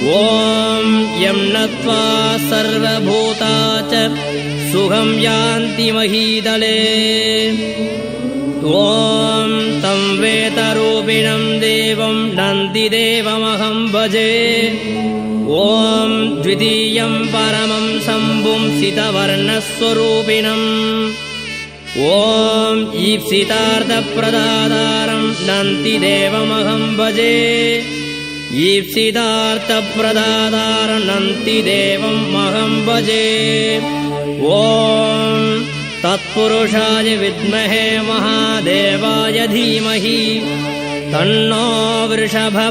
ॐ यं नत्वा सर्वभूता च सुखं यान्ति महीदले। ॐ तं वेतरूपिणं देवं नन्दिदेवमहं भजे। ॐ द्वितीयं परमं शम्भुं सितवर्णस्वरूपिणम्। ॐ ईप्सितार्थप्रदातारं नन्तिदेवमहं भजे ईप्सितार्थप्रदातारं नन्तिदेवम् अहं भजे। ॐ तत्पुरुषाय विद्महे महादेवाय धीमहि। तन्नो वृषभः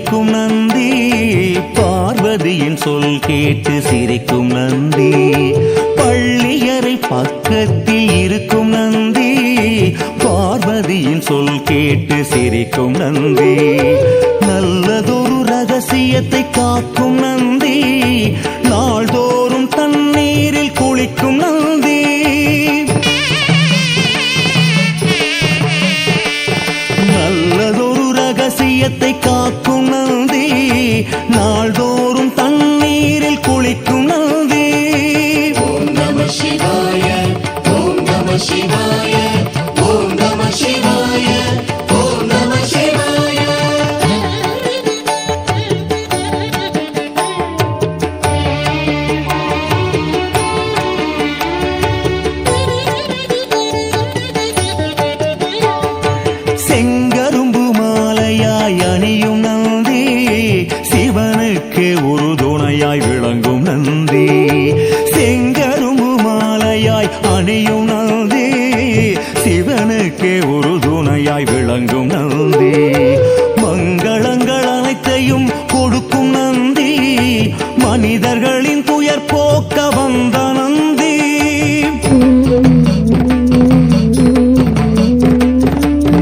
இருக்கும் நந்தி பார்வதியின் சொல் கேட்டு சிரிக்கும் நந்தி பள்ளியறை பக்கத்தில் இருக்கும் நந்தி பார்வதியின் சொல் கேட்டு சிரிக்கும் நந்தி நல்லதொரு ரகசியத்தை காக்கும் நந்தி நாள்தோறும் தன் அணியும் நந்தி. சிவனுக்கே ஒரு துணையாய் விளங்கும் நந்தி. மங்களங்கள் அனைத்தையும் கொடுக்கும் நந்தி. மனிதர்களின் துயர் போக்க வந்த நந்தி.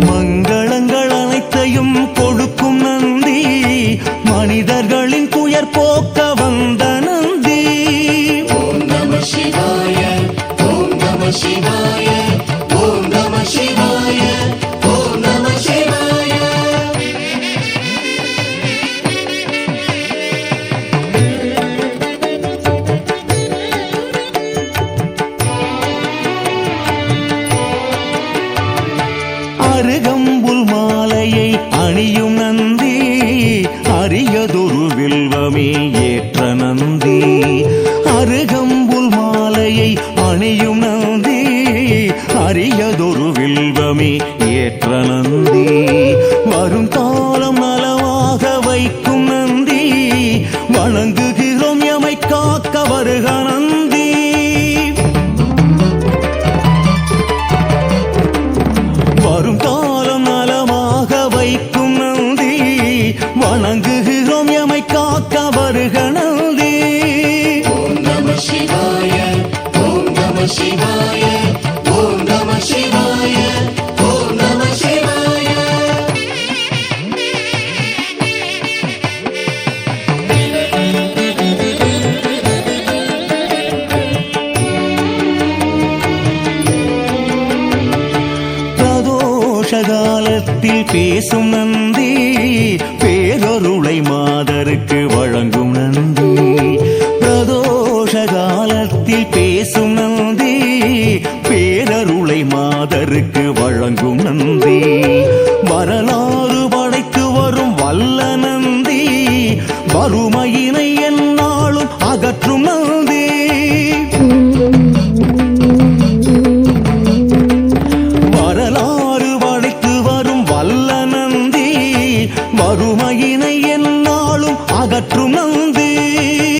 மங்களங்கள் அனைத்தையும் கொடுக்கும் நந்தி. மனிதர்களின் துயர் போக்க அருகம்புல் மாலையை அணியும் நந்தி அரியதொரு வில்வமே ஏற்ற நந்தி. அருகம்புல் மாலையை அணியும் நந்தி அரியதொரு வில்வமே ஏற்ற நந்தி. வரும் காலம் நலவாக வைக்கும் காலத்தில் பேசும் நந்தி பேரொருளை மாதருக்கு